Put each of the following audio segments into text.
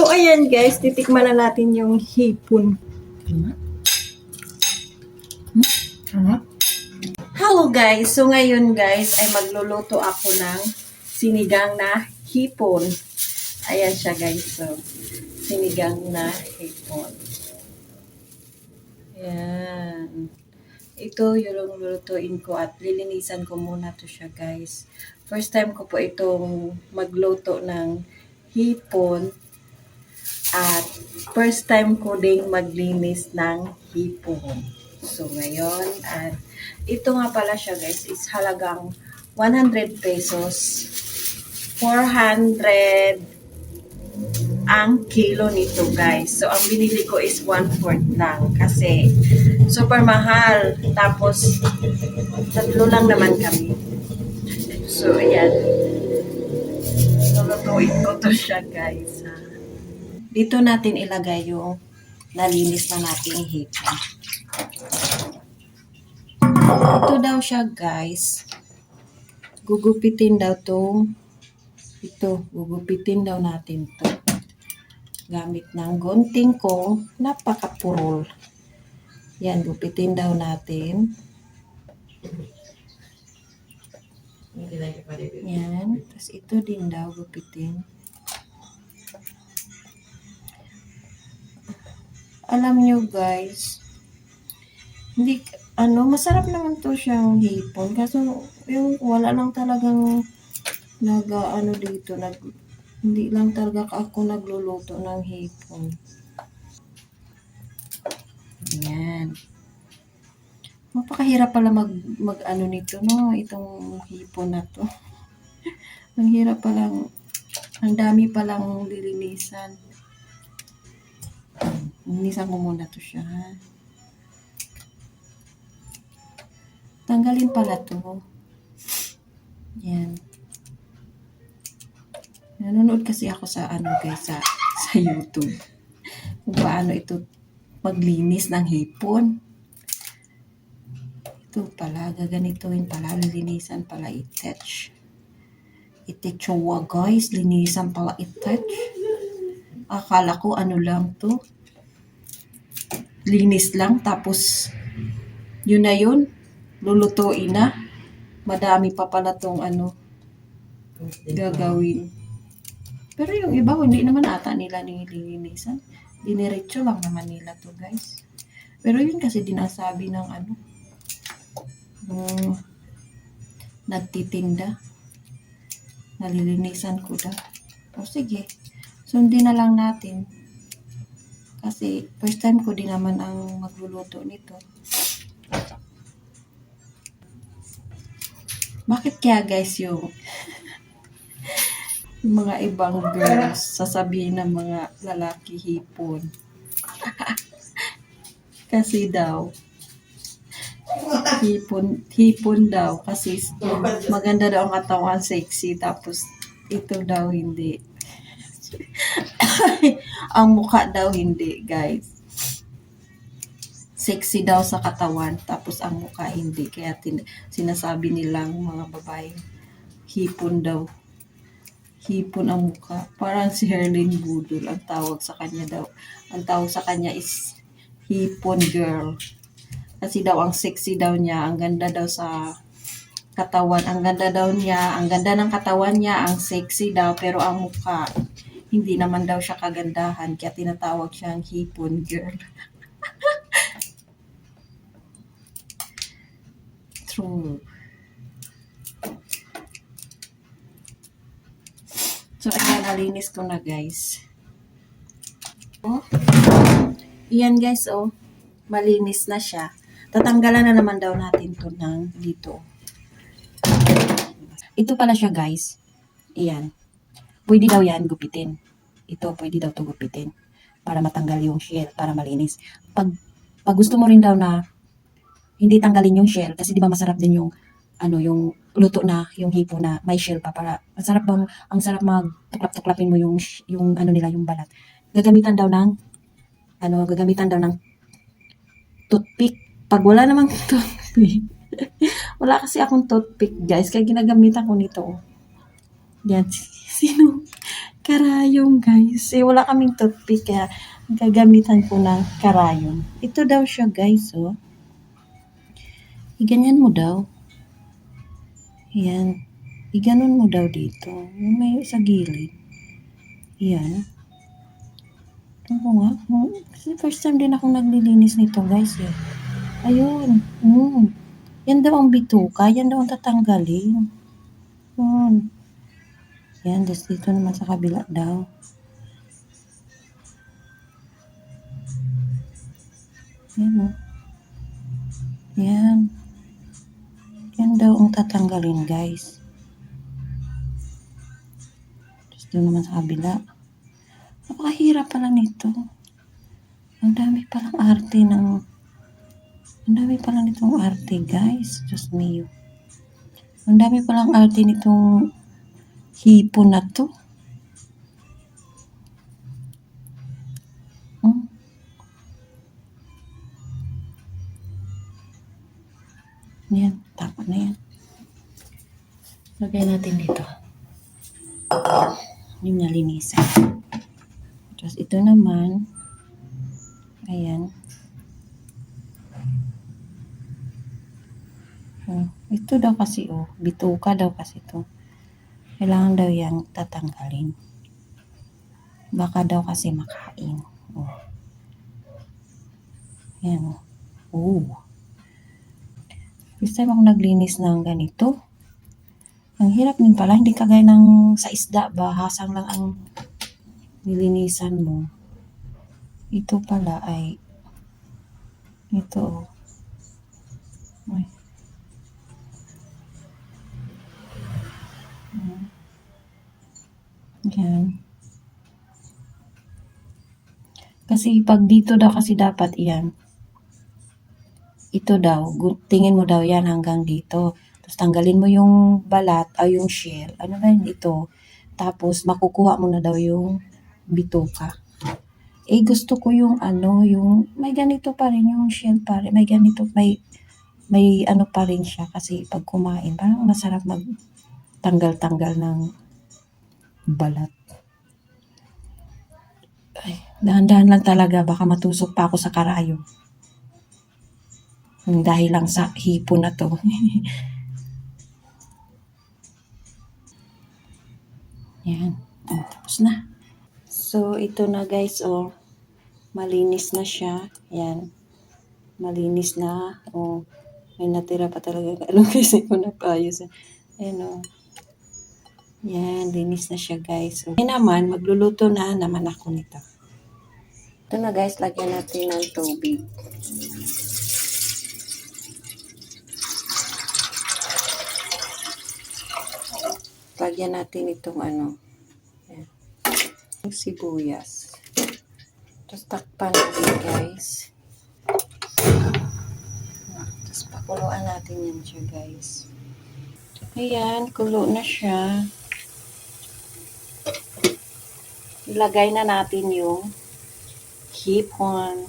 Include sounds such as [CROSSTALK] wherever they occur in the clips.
So, ayan guys, titikman na natin yung hipon. Hello guys! So ngayon guys ay magluluto ako ng sinigang na hipon. Ayan siya guys. So, sinigang na hipon. Ayan. Ito yung lulutuin ko at lilinisan ko muna to siya guys. First time ko po itong magluto ng hipon at first time ko ding maglinis ng hipon. So ngayon at ito nga pala siya guys is halagang 100 pesos. 400 ang kilo nito guys. So ang binili ko is 1 fourth lang kasi super mahal. Tapos tatlo lang naman kami. So ayan. Lulutuin ko to siya guys ha. Dito natin ilagay yung nalinis na nating hipon ito daw siya, guys. Gugupitin daw to. Ito, gugupitin daw natin to. Gamit ng gunting ko, napakapurol. Yan, gupitin daw natin. Yan. Tapos ito din daw, gupitin. Alam nyo, guys, hindi, ano, masarap naman to siyang hipon. Kaso, yung wala lang talagang nag, ano dito, nag, hindi lang talaga ako nagluluto ng hipon. Yan. Mapakahirap pala mag, mag ano nito, no? Itong hipon na to. [LAUGHS] ang hirap palang, ang dami palang lilinisan. Linisan ko muna to siya? Tanggalin pala to. Yan. Nanonood kasi ako sa ano guys, sa, sa YouTube. Kung paano ito maglinis ng hipon. Ito pala, gaganituin pala, lilinisan pala i-touch. Itechua guys, linisan pala i-touch. Akala ko ano lang to. Linis lang, tapos yun na yun lulutuin na. Madami pa pala tong ano, gagawin. Pero yung iba, hindi naman ata nila nililinisan. Diniretso lang naman nila to guys. Pero yun kasi dinasabi ng ano, nung nagtitinda. Nalilinisan ko daw. O sige, sundin na lang natin. Kasi first time ko din naman ang magluluto nito. Bakit kaya guys yung [LAUGHS] yung mga ibang girls sasabihin ng mga lalaki hipon? [LAUGHS] kasi daw hipon hipon daw kasi [LAUGHS] maganda daw ang katawan sexy tapos ito daw hindi [LAUGHS] ang mukha daw hindi guys. Sexy daw sa katawan tapos ang mukha hindi. Kaya tin- sinasabi nilang mga babae hipon daw. Hipon ang mukha. Parang si Herlin Budol ang tawag sa kanya daw. Ang tawag sa kanya is hipon girl. Kasi daw ang sexy daw niya ang ganda daw sa katawan. Ang ganda daw niya ang ganda ng katawan niya ang sexy daw pero ang mukha hindi naman daw siya kagandahan kaya tinatawag siyang hipon girl [LAUGHS] True. So, ayan, nalinis ko na, guys. Oh. Iyan, guys, oh. Malinis na siya. Tatanggalan na naman daw natin to ng dito. Ito pala siya, guys. Iyan. Pwede daw yan gupitin. Ito, pwede daw to gupitin. Para matanggal yung shell, para malinis. Pag, pag gusto mo rin daw na hindi tanggalin yung shell kasi di ba masarap din yung ano yung luto na yung hipo na may shell pa para masarap bang ang sarap mag tuklap-tuklapin mo yung yung ano nila yung balat. Gagamitan daw ng ano gagamitan daw ng toothpick. Pag wala namang [LAUGHS] toothpick. wala kasi akong toothpick, guys. Kaya ginagamitan ko nito. Yan. [LAUGHS] Sino? Karayom guys. Eh, wala kaming toothpick kaya gagamitan ko ng karayom. Ito daw siya guys, oh. Iganyan mo daw. Yan. Iganon mo daw dito. May sa gilid. Yan. Ito ko nga. Hmm, Kasi first time din ako naglilinis nito guys eh. Ayun. Mm. Yan daw ang bituka. Yan daw ang tatanggalin. Yun. Yan. Tapos dito naman sa kabila daw. Yan o. Yan. Yan daw ang tatanggalin guys. Tapos doon naman sa kabila. Napakahirap pala nito. Ang dami palang arte ng... Ang dami pala nitong arte guys. Diyos mio. Ang dami palang arte nitong hipon na to. Hmm. Yan, tama na yan. Lagay natin dito. Yung nalinisan. Tapos ito naman, ayan. Oh, ito daw kasi oh, bituka daw kasi to. Kailangan daw yan tatanggalin. Baka daw kasi makain. Oh. Yan oh. First time ako naglinis ng ganito. Ang hirap din pala, hindi kagaya ng sa isda ba, hasang lang ang nilinisan mo. Ito pala ay, ito oh. Ay. Yan. Kasi pag dito daw kasi dapat yan, ito daw, tingin mo daw yan hanggang dito. Tapos tanggalin mo yung balat o yung shell. Ano ba yun ito? Tapos makukuha mo na daw yung bituka. Eh gusto ko yung ano, yung may ganito pa rin yung shell pa rin. May ganito, may may ano pa rin siya kasi pag kumain, parang masarap mag tanggal-tanggal ng balat. Ay, dahan-dahan lang talaga, baka matusok pa ako sa karayo. Dahil lang sa hipon na to. [LAUGHS] Yan. Oh, tapos na. So, ito na guys, oh. Malinis na siya. Yan. Malinis na. Oh, may natira pa talaga. [LAUGHS] Alam kasi ko na paayos. Ayan, oh. Yan, linis na siya guys. So, ngayon naman, magluluto na naman ako nito. Ito na guys, lagyan natin ng tubig. Lagyan natin itong ano, yan. Yung sibuyas. Tapos takpan natin guys. Tapos pakuluan natin yan siya guys. Ayan, kulo na siya. Ilagay na natin yung hipon.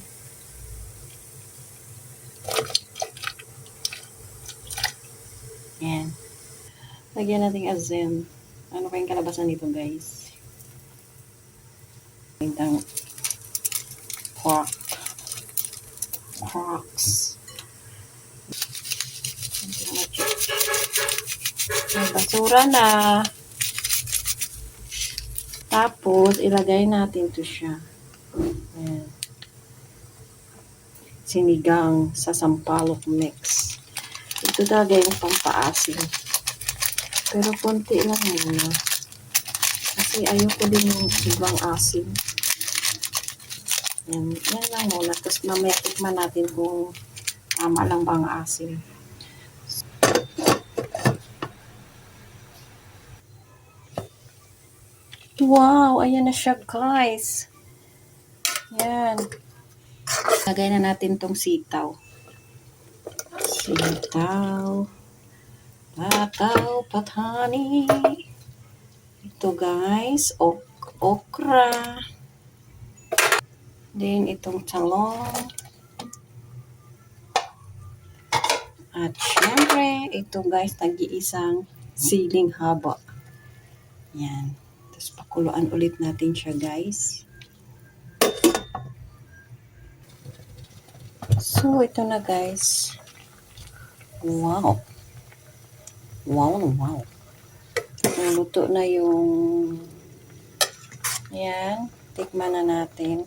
Yan. Lagyan natin azem. Ano kayong kalabasan nito, guys? Itang pork. Porks. Basura na. Tapos, ilagay natin to siya. Ayan. Sinigang sa sampalok mix. Ito talaga yung pampaasim. Pero konti lang muna. Kasi ayoko din yung ibang asim. Yan, yan lang muna. Tapos mamaya tikman natin kung tama lang ba ang asim. Wow! Ayan na siya guys. Yan. Lagay na natin tong sitaw. Sitaw. Tataw patani. Ito guys, ok okra. Then itong talong. At syempre, ito guys, nag-iisang siling haba. Yan. Kuluan ulit natin siya, guys. So, ito na, guys. Wow. Wow, wow. Luto na yung... Yan. Tikman na natin.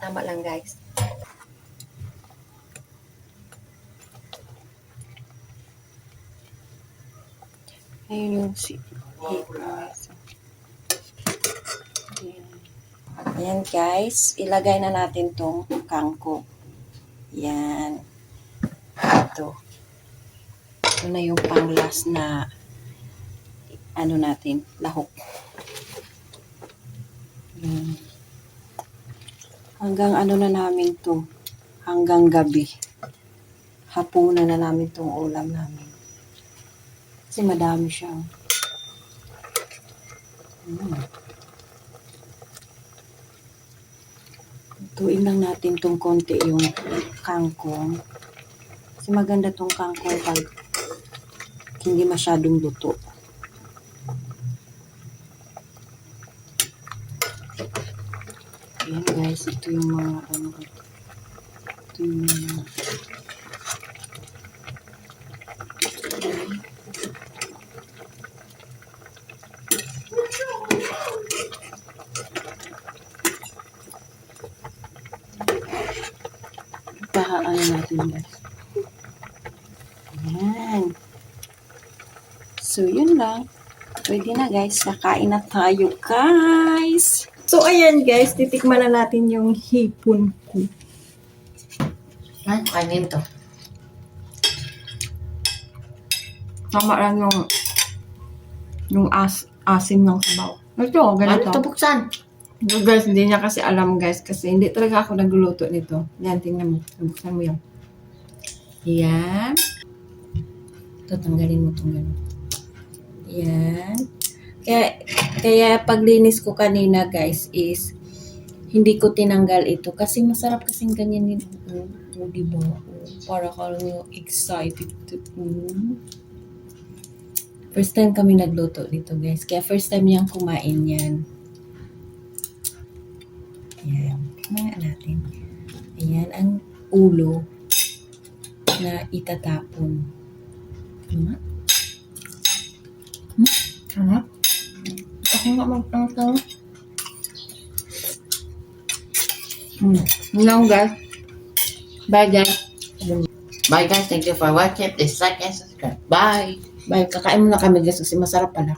Tama lang, guys. Ayun yung si... Ayan. Ayan, guys. Ilagay na natin tong kangkong. Yan. Ito. Ito na yung pang-last na ano natin, lahok. Yan. Hanggang ano na namin to. Hanggang gabi. Hapunan na namin tong ulam namin. Kasi madami siya. Mm. Tuin lang natin tong konti yung kangkong. Kasi maganda tong kangkong pag hindi masyadong luto. Ayan guys, ito yung mga ano. Ito yung mga Guys. Ayan. So, yun lang. Pwede na guys. Nakain na tayo guys. So, ayan guys. Titikman na natin yung hipon ko. Ay, kainin to. Tama lang yung yung as asim ng sabaw. Ito, Ano ganito. to buksan? So, guys, hindi niya kasi alam guys kasi hindi talaga ako nagluluto nito. Yan, tingnan mo. Nabuksan mo yan. Yan. Ito, tanggalin mo itong gano'n. Yan. Kaya, kaya paglinis ko kanina guys is hindi ko tinanggal ito kasi masarap kasing ganyan din. Oh, oh, diba? Oh, para ka excited mm. First time kami nagluto dito guys. Kaya first time niyang kumain yan. Ayan. Mga natin. Ayan ang ulo na itatapon. Tama? Tama? Ako nga magtangtang. Hmm. Lang guys. Bye guys. Bye guys, thank you for watching. Please like and subscribe. Bye! Bye. Kakain muna kami guys kasi masarap pala.